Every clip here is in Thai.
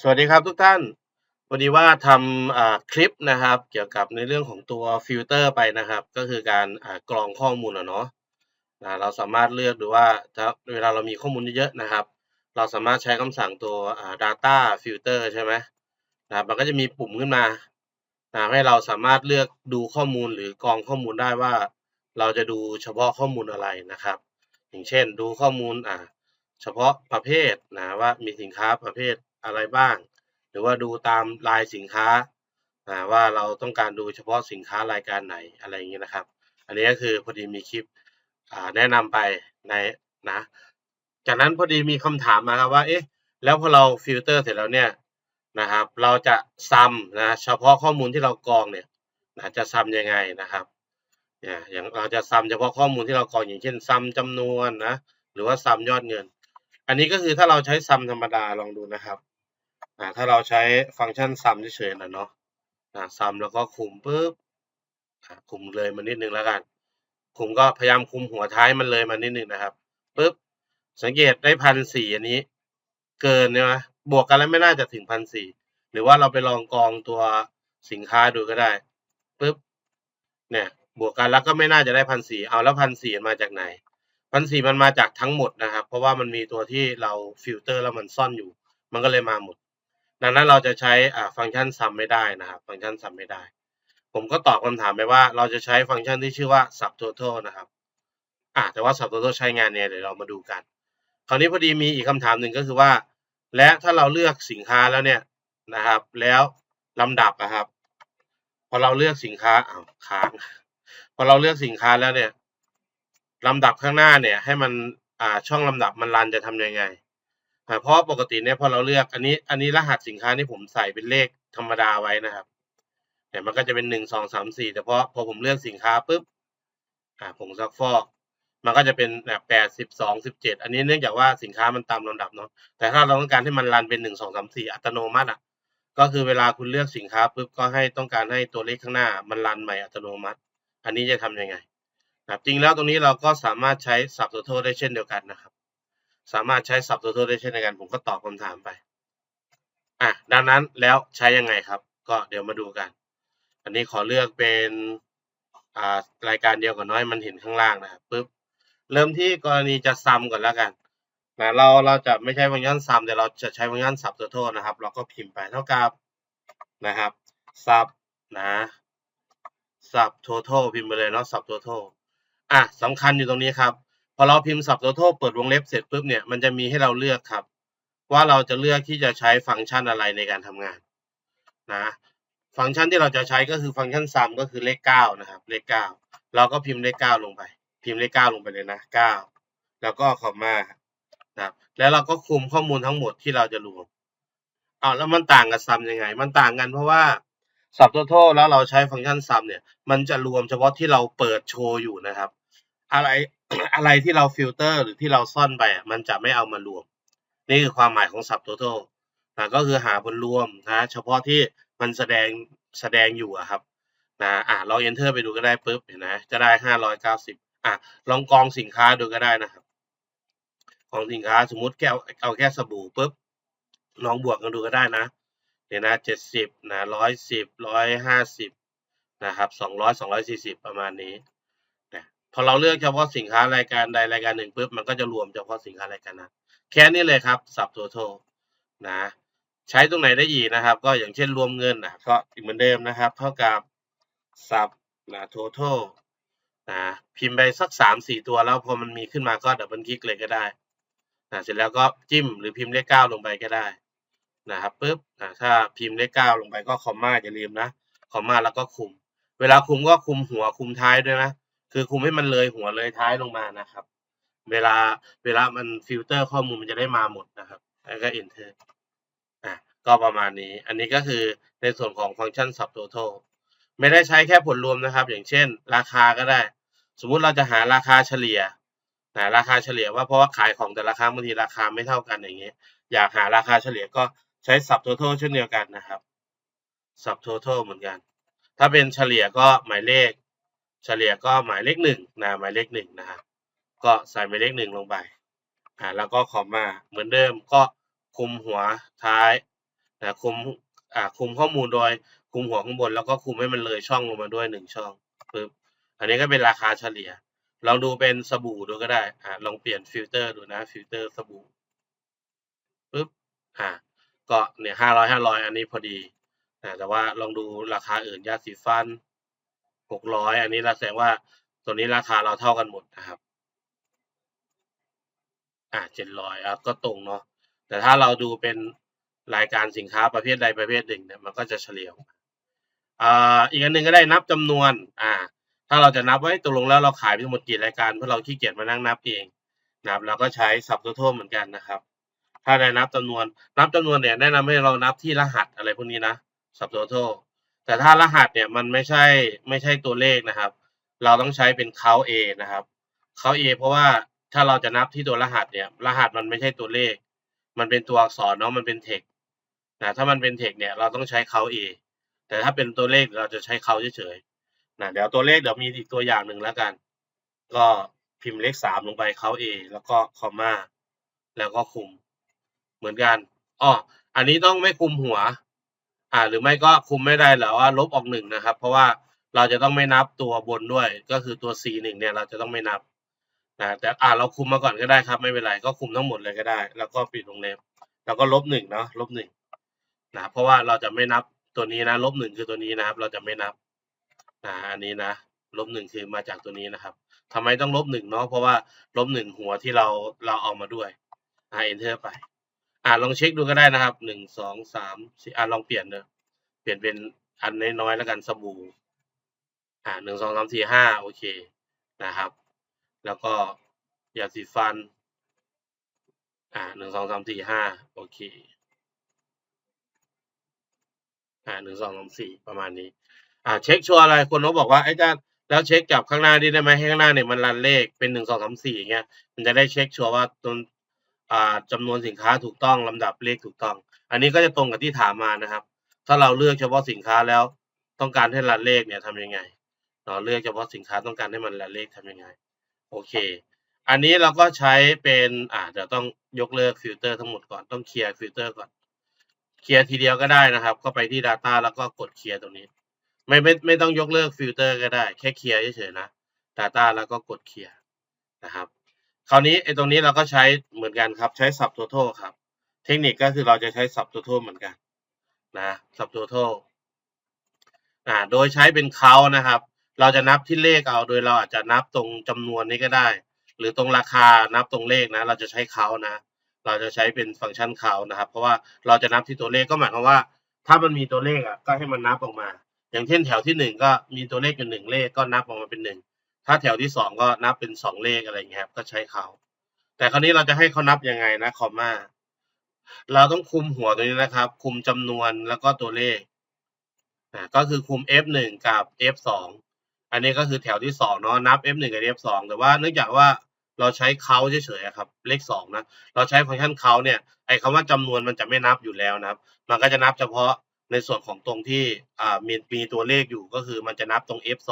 สวัสดีครับทุกท่านพอดีว่าทำคลิปนะครับ เกี่ยวกับในเรื่องของตัวฟิลเตอร์ไปนะครับ ก็คือการกรองข้อมูลอะเนาะเราสามารถเลือกดูว่าถ้าเวลาเรามีข้อมูลเยอะๆนะครับ เราสามารถใช้คำสั่งตัว data filter ใช่ไหมนะครับมันก็จะมีปุ่มขึ้นมานะให้เราสามารถเลือกดูข้อมูลหรือกรองข้อมูลได้ว่า เราจะดูเฉพาะข้อมูลอะไรนะครับ อย่างเช่น ดูข้อมูลอ่าเฉพาะประเภทนะว่ามีสินค้าประเภท อะไรบ้าง หรือว่าดูตามลายสินค้าว่าเราต้องการดูเฉพาะสินค้ารายการไหนอะไรอย่างนี้นะครับ อันนี้ก็คือพอดีมีคลิปแนะนำไปในนะ จากนั้นพอดีมีคำถามมาครับว่าเอ๊ะแล้วพอเราฟิลเตอร์เสร็จแล้วเนี่ยนะครับ เราจะซัมนะเฉพาะข้อมูลที่เรากรองเนี่ยนะจะซัมยังไงนะครับเนี่ยอย่างเราจะซัมเฉพาะข้อมูลที่เรากรองอย่างเช่นซัมจำนวนนะหรือว่าซัมยอดเงิน อันนี้ก็คือถ้าเราใช้ซัมธรรมดาลองดูนะครับ ถ้าเราใช้ฟังก์ชันซัมเฉยๆนะเนาะซัมแล้วก็คุมปุ๊บคุมเลยมานิดนึงแล้วกัน คุมก็พยายามคุมหัวท้ายมันเลยมานิดนึงนะครับปุ๊บสังเกตได้พันสี่อันนี้ เกินใช่ไหมบวกกันแล้วไม่น่าจะถึงพันสี่หรือว่าเราไปลองกองตัวสินค้าดูก็ได้ปุ๊บเนี่ยบวกกันแล้วก็ไม่น่าจะได้พันสี่เอาแล้วพันสี่มาจากไหนพันสี่มันมาจากทั้งหมดนะครับ เพราะว่ามันมีตัวที่เราฟิลเตอร์แล้วมันซ่อนอยู่ มันก็เลยมาหมด ดังนั้นเราจะใช้ฟังก์ชันซัมไม่ได้นะครับ ฟังก์ชันซัมไม่ได้ ผมก็ตอบคำถามไปว่าเราจะใช้ฟังก์ชันที่ชื่อว่า subtotal นะครับอ่าแต่ว่า subtotal ใช้งานเนี่ยเดี๋ยวเรามาดูกัน คราวนี้พอดีมีอีกคำถามหนึ่งก็คือว่า และถ้าเราเลือกสินค้าแล้วเนี่ยนะครับ แล้วลำดับนะครับ พอเราเลือกสินค้าอ้าวค้างพอเราเลือกสินค้าแล้วเนี่ยลำดับข้างหน้าเนี่ยให้มันอ่าช่องลำดับมันรันจะทำยังไง เพราะปกติเนี่ยพอเราเลือกอันนี้ อันนี้รหัสสินค้าที่ผมใส่เป็นเลขธรรมดาไว้นะครับเนี่ยมันก็จะเป็นหนึ่งสองสามสี่แต่พอพอผมเลือกสินค้าปุ๊บอ่าผงซักฟอก มันก็จะเป็นแบบแปดสิบสองสิบเจ็ดอันนี้เนื่องจากว่าสินค้ามันตามลำดับเนาะแต่ถ้าเราต้องการให้มันรันเป็นหนึ่งสองสามสี่อัตโนมัติอะก็คือเวลาคุณเลือกสินค้าปุ๊บก็ให้ต้องการให้ตัวเลขข้างหน้า มันรันใหม่อัตโนมัติ อันนี้จะทำยังไงนะจริงแล้วตรงนี้เราก็สามารถใช้ subtotal ได้เช่นเดียวกันนะครับ สามารถใช้ subtotal ได้เช่นเดียวกันผมก็ตอบคำถามไปอะดังนั้นแล้วใช้ยังไงครับ ก็เดี๋ยวมาดูกัน อันนี้ขอเลือกเป็นอ่ารายการเดียวกับน้อยมันเห็นข้างล่างนะครับปุ๊บเริ่มที่กรณีจะซัมก่อนแล้วกันนะเราเราจะไม่ใช้ฟังก์ชันซัมแต่เราจะใช้ฟังก์ชัน subtotal นะครับ เราก็พิมพ์ไปเท่ากับนะครับ sub นะ sub total พิมพ์ไปเลยเนาะ sub total อะสำคัญอยู่ตรงนี้ครับ อเราพิมพ์ sub total เปิดวงเล็บเสร็จปุ๊บเนี่ยมันจะมีให้เราเลือกครับ ว่าเราจะเลือกที่จะใช้ฟังก์ชันอะไรในการทำงานนะฟังก์ชันที่เราจะใช้ก็คือฟังก์ชัน sum ก็คือเลข9นะครับเลข9เราก็พิมพ์เลข9ลงไป พิมพ์เลข9ลงไปเลยนะ9แล้วก็คอมมานะครับแล้วเราก็คุมข้อมูลทั้งหมดที่เราจะรวมอ้าวแล้วมันต่างกับ sum ยังไง มันต่างกันเพราะว่า sub total แล้วเราใช้ฟังก์ชัน sum เนี่ย มันจะรวมเฉพาะที่เราเปิดโชว์อยู่นะครับ อะไร อะไรที่เราฟิลเตอร์หรือที่เราซ่อนไปอะมันจะไม่เอามารวม นี่คือความหมายของ sub total นะก็คือหาผลรวมนะเฉพาะที่มันแสดงแสดงอยู่อะครับนะอะเรา enter ไปดูก็ได้ปุ๊บเห็นไหมจะได้ห้าร้อยเก้าสิบอะลองกองสินค้าดูก็ได้นะครับกองสินค้าสมมุติแก้วเอาแค่สบู่ปุ๊บลองบวกกันดูก็ได้นะเนี่ยนะเจ็ดสิบนะร้อยสิบร้อยห้าสิบนะครับสองร้อยสองร้อยสี่สิบประมาณนี้ พอเราเลือกเฉพาะสินค้ารายการใดรายการหนึ่งปุ๊บมันก็จะรวมเฉพาะสินค้ารายการนั้นแค่นี้เลยครับ sub total นะใช้ตรงไหนได้อีกนะครับ ก็อย่างเช่นรวมเงินนะก็อีกเหมือนเดิมนะครับ เท่ากับ sub นะ total นะพิมพ์ไปสักสามสี่ตัวแล้วพอมันมีขึ้นมาก็ดับเบิลคลิกเลยก็ได้นะเสร็จแล้วก็จิ้มหรือพิมพ์เลขเก้าลงไปก็ได้นะครับปุ๊บนะถ้าพิมพ์เลขเก้าลงไปก็คอมมาอย่าลืมนะคอมมาแล้วก็คุม เวลาคุมก็คุมหัวคุมท้ายด้วยนะ คือคุมให้มันเลยหัวเลยท้ายลงมานะครับ เวลาเวลามันฟิลเตอร์ข้อมูลมันจะได้มาหมดนะครับ แล้วก็ enter อะก็ประมาณนี้ อันนี้ก็คือในส่วนของฟังก์ชัน subtotal ไม่ได้ใช้แค่ผลรวมนะครับ อย่างเช่น ราคาก็ได้ สมมุติเราจะหาราคาเฉลี่ยนะราคาเฉลี่ยว่าเพราะว่าขายของแต่ละครั้งบางทีราคาไม่เท่ากันอย่างเงี้ย อยากหาราคาเฉลี่ยก็ใช้ subtotal เช่นเดียวกันนะครับ subtotal เหมือนกัน ถ้าเป็นเฉลี่ยก็หมายเลข เฉลี่ยก็หมายเลขหนึ่งนะหมายเลขหนึ่งนะครับก็ใส่หมายเลขหนึ่งลงไปอ่าแล้วก็คอมมาเหมือนเดิมก็คุมหัวท้ายนะคุมอ่าคุมข้อมูลโดยคุมหัวข้างบน แล้วก็คุมให้มันเลยช่องลงมาด้วยหนึ่งช่องปึ๊บอันนี้ก็เป็นราคาเฉลี่ยลองดูเป็นสบู่ดูก็ได้อ่าลองเปลี่ยนฟิลเตอร์ดูนะฟิลเตอร์สบู่ปึ๊บอ่าก็เนี่ยห้าร้อยห้าร้อยอันนี้พอดีนะแต่ว่าลองดูราคาอื่นยาสีฟัน หกร้อยอันนี้เราแสดงว่าตัวนี้ราคาเราเท่ากันหมดนะครับ อ่าเจ็ดร้อยอะก็ตรงเนาะแต่ถ้าเราดูเป็นรายการสินค้าประเภทใดประเภทหนึ่งเนี่ยมันก็จะเฉลี่ยอ่าอีกอันหนึ่งก็ได้นับจำนวน อ่า ถ้าเราจะนับไว่าตกลงแล้วเราขายไปทั้งหมดกี่รายการเพราะเราขี้เกียจมานั่งนับเองนะครับเราก็ใช้สับตัวโทษเหมือนกันนะครับ ถ้าได้นับจำนวน นับจำนวนเนี่ยแนะนำให้เรานับที่รหัสอะไรพวกนี้นะสับตัวโทษ แต่ถ้ารหัสเนี่ยมันไม่ใช่ไม่ใช่ตัวเลขนะครับ เราต้องใช้เป็น count A นะครับ count A เพราะว่าถ้าเราจะนับที่ตัวรหัสเนี่ย รหัสมันไม่ใช่ตัวเลข มันเป็นตัวอักษรเนาะมันเป็น text นะถ้ามันเป็น text เนี่ยเราต้องใช้ count A แต่ถ้าเป็นตัวเลขเราจะใช้ count เฉยๆนะเดี๋ยวตัวเลขเดี๋ยวมีอีกตัวอย่างหนึ่งแล้วกัน ก็พิมพ์เลขสามลงไป count A แล้วก็คอมมาแล้วก็คุม เหมือนกันอ้ออันนี้ต้องไม่คุมหัว อ่า หรือไม่ก็คุมไม่ได้แล้วว่าลบออกหนึ่งนะครับ เพราะว่าเราจะต้องไม่นับตัวบนด้วย ก็คือตัว C หนึ่งเนี่ยเราจะต้องไม่นับนะแต่อ่าเราคุมมาก่อนก็ได้ครับ ไม่เป็นไรก็คุมทั้งหมดเลยก็ได้ แล้วก็ปิดวงเล็บแล้วก็ลบหนึ่งเนาะลบหนึ่งนะเพราะว่าเราจะไม่นับตัวนี้นะลบหนึ่งคือตัวนี้นะครับ เราจะไม่นับนะอันนี้นะลบหนึ่งคือมาจากตัวนี้นะครับทำไมต้องลบหนึ่งเนาะเพราะว่าลบหนึ่งหัวที่เราเราเอามาด้วยอ่า enter ไป อ่าลองเช็คดูก็ได้นะครับหนึ่งสองสามสี่อ่าลองเปลี่ยนเนอะเปลี่ยนเป็นอันน้อยๆแล้วกันสบู่อ่าหนึ่งสองสามสี่ห้าโอเคนะครับ แล้วก็ยาสีฟัน อ่าหนึ่งสองสามสี่ห้าโอเคอ่าหนึ่งสองสามสี่ประมาณนี้ อ่า เช็คชัวร์อะไรคนเขาบอกว่าไอ้จ้าแล้วเช็คกับข้างหน้าดีได้ไหมให้ข้างหน้าเนี่ยมันรันเลขเป็นหนึ่งสองสามสี่เงี้ยมันจะได้เช็คชัวร์ว่าตัวอ่า จำนวนสินค้าถูกต้องลำดับเลขถูกต้อง อันนี้ก็จะตรงกับที่ถามมานะครับ ถ้าเราเลือกเฉพาะสินค้าแล้วต้องการให้รันเลขเนี่ยทำยังไงเราเลือกเฉพาะสินค้าต้องการให้มันรันเลขทำยังไง โอเค อันนี้เราก็ใช้เป็นอ่าเดี๋ยวต้องยกเลิกฟิลเตอร์ทั้งหมดก่อนต้องเคลียร์ฟิลเตอร์ก่อนเคลียร์ทีเดียวก็ได้นะครับ ก็ไปที่ Data แล้วก็กดเคลียร์ตรงนี้ ไม่ไม่ไม่ต้องยกเลิกฟิลเตอร์ก็ได้ แค่เคลียร์เฉยๆนะ Data แล้วก็กดเคลียร์นะครับ คราวนี้ไอ้ตรงนี้เราก็ใช้เหมือนกันครับ ใช้ subtotal ครับ เทคนิคก็คือเราจะใช้ subtotal เหมือนกันนะ subtotal อ่าโดยใช้เป็นเขานะครับ เราจะนับที่เลขเอาโดยเราอาจจะนับตรงจำนวนนี้ก็ได้ หรือตรงราคานับตรงเลขนะ เราจะใช้เขานะ เราจะใช้เป็นฟังก์ชันเขานะครับ เพราะว่าเราจะนับที่ตัวเลขก็หมายความว่า ถ้ามันมีตัวเลขอะก็ให้มันนับออกมา อย่างเช่นแถวที่หนึ่งก็มีตัวเลขอยู่หนึ่งเลขก็นับออกมาเป็นหนึ่ง ถ้าแถวที่สองก็นับเป็นสองเลขอะไรเงี้ยครับก็ใช้เขา แต่คราวนี้เราจะให้เขานับยังไงนะคอมมาเราต้องคุมหัวตัวนี้นะครับ คุมจำนวนแล้วก็ตัวเลขอ่าก็คือคุม F1 กับ F2 อันนี้ก็คือแถวที่สองเนาะนับ F1 กับ F2 แต่ว่าเนื่องจากว่าเราใช้เขาเฉยๆครับ เลขสองนะเราใช้ฟังก์ชันเขาเนี่ยไอ้คำว่าจำนวนมันจะไม่นับอยู่แล้วนะครับ มันก็จะนับเฉพาะในส่วนของตรงที่มีมีตัวเลขอยู่ก็คือมันจะนับตรง F2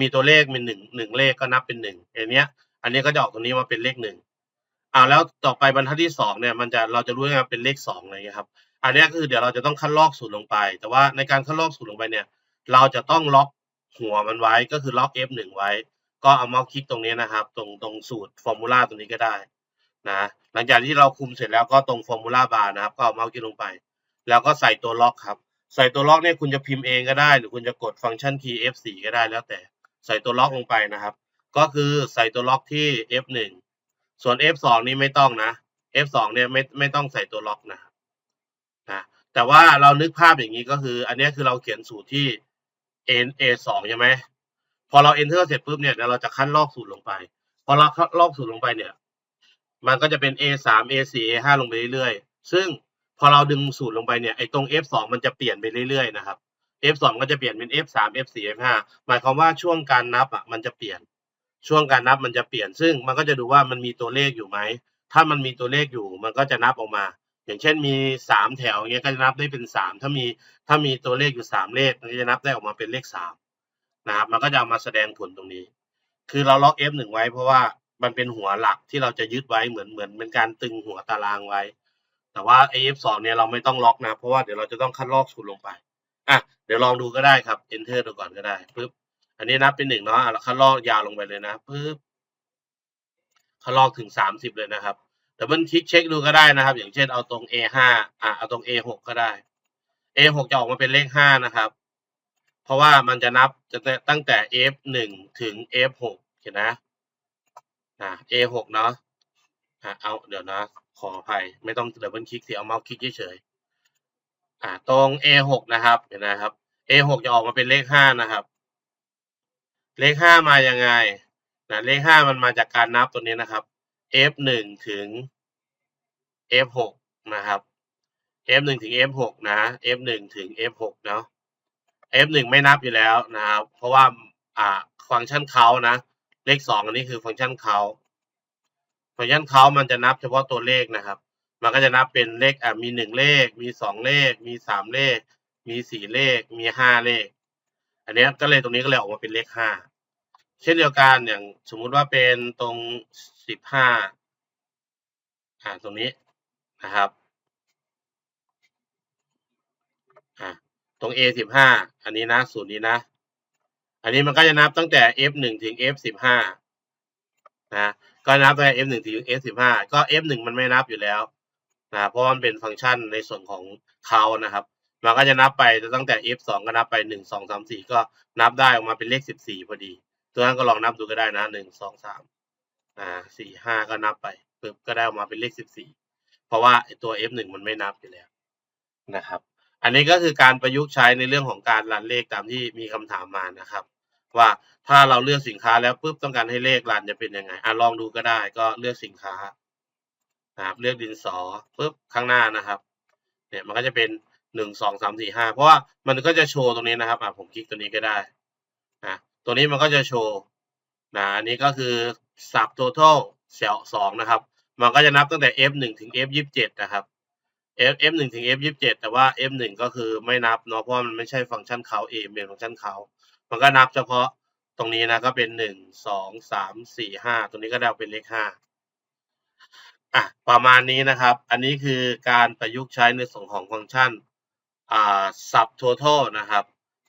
มีตัวเลขเป็นหนึ่งหนึ่งเลขก็นับเป็นหนึ่งอันเนี้ย อันนี้ก็จะออกตรงนี้มาเป็นเลขหนึ่งอ่าแล้วต่อไปบรรทัดที่สองเนี่ยมันจะเราจะรู้ว่าเป็นเลขสองอะไรเงี้ยครับ อันนี้คือเดี๋ยวเราจะต้องคัดลอกสูตรลงไป แต่ว่าในการคัดลอกสูตรลงไปเนี่ย เราจะต้องล็อกหัวมันไว้ก็คือล็อก F1 ไว้ ก็เอาเมาส์คลิกตรงนี้นะครับ ตรงตรงสูตรฟอร์มูลาตรงนี้ก็ได้นะหลังจากที่เราคุมเสร็จแล้วก็ตรงฟอร์มูลาบาร์นะครับ ก็เอาเมาส์คลิกลงไป แล้วก็ใส่ตัวล็อกครับ ใส่ตัวล็อกเนี่ยคุณจะพิมพ์เองก็ได้ หรือคุณจะกดฟังก์ชันคีย์ F4 ก็ได้แล้วแต่ ใส่ตัวล็อกลงไปนะครับ ก็คือใส่ตัวล็อกที่ F1 ส่วน F2 นี่ไม่ต้องนะ F2 เนี่ยไม่ไม่ต้องใส่ตัวล็อกนะนะแต่ว่าเรานึกภาพอย่างนี้ก็คือ อันนี้คือเราเขียนสูตรที่ N A2 ใช่ไหมพอเรา enter เสร็จปุ๊บเนี่ยเดี๋ยวเราจะคั้นลอกสูตรลงไป พอเราคั้นลอกสูตรลงไปเนี่ย มันก็จะเป็น A3 A4 A5 ลงไปเรื่อยๆซึ่งพอเราดึงสูตรลงไปเนี่ยไอ้ตรง F2 มันจะเปลี่ยนไปเรื่อยๆนะครับ F2 ก็จะเปลี่ยนเป็น F3 F4 F5 หมายความว่าช่วงการนับอะมันจะเปลี่ยน ช่วงการนับมันจะเปลี่ยน ซึ่งมันก็จะดูว่ามันมีตัวเลขอยู่ไหม ถ้ามันมีตัวเลขอยู่มันก็จะนับออกมา อย่างเช่นมีสามแถวเงี้ยก็จะนับได้เป็นสามถ้ามีถ้ามีตัวเลขอยู่สามเลขมันจะนับได้ออกมาเป็นเลขสามนะครับ มันก็จะเอามาแสดงผลตรงนี้ คือเราล็อก F1 ไว้เพราะว่ามันเป็นหัวหลักที่เราจะยึดไว้เหมือนเหมือนเป็นการตึงหัวตารางไว้ แต่ว่า AF2 เนี่ยเราไม่ต้องล็อกนะ เพราะว่าเดี๋ยวเราจะต้องคัดลอกสูตรลงไป ดี๋ยวลองดูก็ได้ครับ enter ดูก่อนก็ได้ปึ๊บ อันนี้นับเป็นหนึ่งเนาะอะแล้วคัดลอกยาวลงไปเลยนะปึ๊บคัดลอกถึงสามสิบเลยนะครับแต่มันคลิกเช็คดูก็ได้นะครับ อย่างเช่นเอาตรง A5 อะเอาตรง A6 ก็ได้ A6 จะออกมาเป็นเลขห้านะครับ เพราะว่ามันจะนับจะตั้งแต่ F1 ถึง F6 เห็นนะอะ A6 เนาะอะเอาเดี๋ยวนะ ขออภัยไม่ต้องเดับเบิลคลิกสิเอาเมาส์คลิกเฉยๆอะตรง A6 นะครับเห็นนะครับ A6 จะออกมาเป็นเลขห้านะครับ เลขห้ามายังไงนะเลขห้ามันมาจากการนับตัวนี้นะครับ F1 ถึง F6 นะครับ F1 ถึง F6 นะ F1 ถึง F6 เนาะ F1 ไม่นับอยู่แล้วนะครับ เพราะว่าอ่าฟังก์ชันเขานะ เลขสองอันนี้คือฟังก์ชันเขาฟังก์ชันเขามันจะนับเฉพาะตัวเลขนะครับ มันก็จะนับเป็นเลขอ่ามีหนึ่งเลข มีสองเลข มีสามเลข มีสี่เลข มีห้าเลข อันนี้ก็เลยตรงนี้ก็เลยออกมาเป็นเลขห้าเช่นเดียวกันอย่างสมมุติว่าเป็นตรงสิบห้าอ่าตรงนี้นะครับอะตรง A สิบห้าอันนี้นะสูตรนี้นะ อันนี้มันก็จะนับตั้งแต่ F หนึ่งถึง F สิบห้านะก็นับตั้งแต่ F หนึ่งถึง F สิบห้าก็ F หนึ่งมันไม่นับอยู่แล้วนะเพราะมันเป็นฟังก์ชันในส่วนของเขานะครับ มันก็จะนับไปตั้งแต่ F สองก็นับไปหนึ่งสองสามสี่ก็นับได้ออกมาเป็นเลขสิบสี่พอดี ตัวนั้นก็ลองนับดูก็ได้นะหนึ่งสองสามอ่าสี่ห้าก็นับไปปึ๊บก็ได้ออกมาเป็นเลขสิบสี่เพราะว่าตัว F หนึ่งมันไม่นับอยู่แล้วนะครับ อันนี้ก็คือการประยุกต์ใช้ในเรื่องของการรันเลขตามที่มีคำถามมานะครับ ว่าถ้าเราเลือกสินค้าแล้วปุ๊บต้องการให้เลขรันจะเป็นยังไงอะลองดูก็ได้ก็เลือกสินค้านะครับเลือกดินสอปุ๊บข้างหน้านะครับเนี่ยมันก็จะเป็น หนึ่งสองสามสี่ห้าเพราะว่ามันก็จะโชว์ตรงนี้นะครับอะผมคลิกตัวนี้ก็ได้นะตัวนี้มันก็จะโชว์นะอันนี้ก็คือสับ total เซลสองนะครับ มันก็จะนับตั้งแต่ F หนึ่งถึง F ยี่สิบเจ็ดนะครับ F F หนึ่งถึง F ยี่สิบเจ็ดแต่ว่า F หนึ่งก็คือไม่นับเนาะเพราะมันไม่ใช่ฟังก์ชันเขาเองเป็นฟังก์ชันเขามันก็นับเฉพาะตรงนี้นะก็เป็นหนึ่งสองสามสี่ห้าตรงนี้ก็ได้เป็นเลขห้าอะประมาณนี้นะครับ อันนี้คือการประยุกต์ใช้ในส่วนของฟังก์ชัน อ่า sub total นะครับ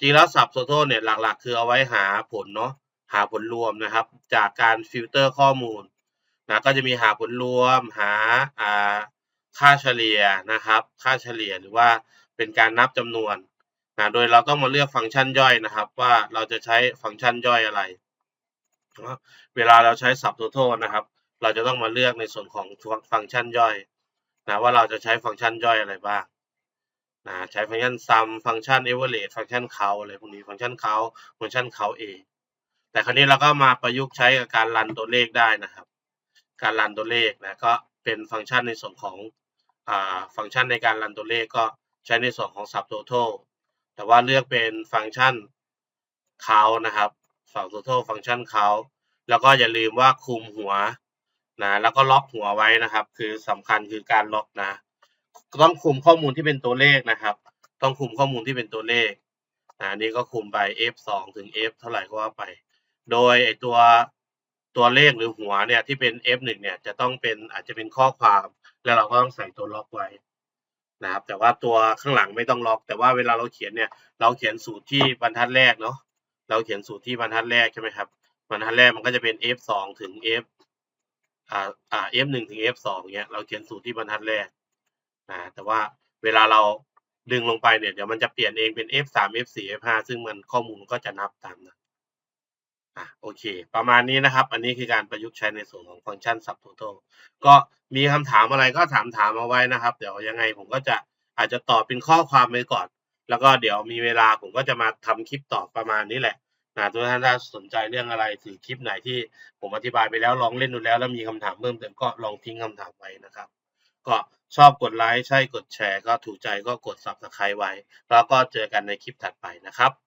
จริงแล้ว sub total เนี่ยหลักๆ คือเอาไว้หาผลเนาะหาผลรวมนะครับ จากการฟิลเตอร์ข้อมูลนะก็จะมีหาผลรวมหาอ่าค่าเฉลี่ยนะครับ ค่าเฉลี่ยหรือว่าเป็นการนับจำนวนนะโดยเราต้องมาเลือกฟังก์ชันย่อยนะครับ ว่าเราจะใช้ฟังก์ชันย่อยอะไร เวลาเราใช้ sub total นะครับ เราจะต้องมาเลือกในส่วนของฟังก์ชันย่อยนะว่าเราจะใช้ฟังก์ชันย่อยอะไรบ้าง นะใช้ฟังก์ชัน sum ฟังก์ชัน average ฟังก์ชัน count อะไรพวกนี้ฟังก์ชัน count ฟังก์ชัน count เองแต่คราวนี้เราก็มาประยุกต์ใช้กับการรันตัวเลขได้นะครับ การรันตัวเลขนะก็เป็นฟังก์ชันในส่วนของฟังก์ชันในการรันตัวเลขก็ใช้ในส่วนของ sub total แต่ว่าเลือกเป็นฟังก์ชัน count นะครับฝั่ง total ฟังก์ชัน count แล้วก็อย่าลืมว่าคุมหัวนะแล้วก็ล็อกหัวไว้นะครับ คือสำคัญคือการล็อกนะ ต้องคุมข้อมูลที่เป็นตัวเลขนะครับ ต้องคุมข้อมูลที่เป็นตัวเลขนะนี่ก็คุมไป f 2 ถึง f เท่าไหร่ก็ว่าไป โดยไอตัวตัวเลขหรือหัวเนี่ยที่เป็น f 1 เนี่ยจะต้องเป็นอาจจะเป็นข้อความแล้วเราก็ต้องใส่ตัวล็อกไว้นะครับ แต่ว่าตัวข้างหลังไม่ต้องล็อก แต่ว่าเวลาเราเขียนเนี่ย เราเขียนสูตรที่บรรทัดแรกเนาะเราเขียนสูตรที่บรรทัดแรกใช่ไหมครับบรรทัดแรกมันก็จะเป็น f 2ถึง f อ่าอ่า f 1ถึง f 2เงี้ยเราเขียนสูตรที่บรรทัดแรก นะแต่ว่าเวลาเราดึงลงไปเนี่ยเดี๋ยวมันจะเปลี่ยนเองเป็น f 3 f 4 f 5 ซึ่งมันข้อมูลก็จะนับตามนั้นอะโอเค ประมาณนี้นะครับ อันนี้คือการประยุกต์ใช้ในส่วนของฟังก์ชัน subtotal ก็มีคำถามอะไรก็ถามถามเอาไว้นะครับ เดี๋ยวยังไงผมก็จะอาจจะตอบเป็นข้อความไปก่อน แล้วก็เดี๋ยวมีเวลาผมก็จะมาทำคลิปตอบประมาณนี้แหละนะทุกท่านถ้าสนใจเรื่องอะไรถือคลิปไหนที่ผมอธิบายไปแล้วลองเล่นดูแล้ว แล้วมีคำถามเพิ่มเติมก็ลองทิ้งคำถามไว้นะครับ ก็ ชอบกดไลค์ ใช่กดแชร์ ก็ถูกใจก็กด subscribe ไว้ แล้วก็เจอกันในคลิปถัดไปนะครับ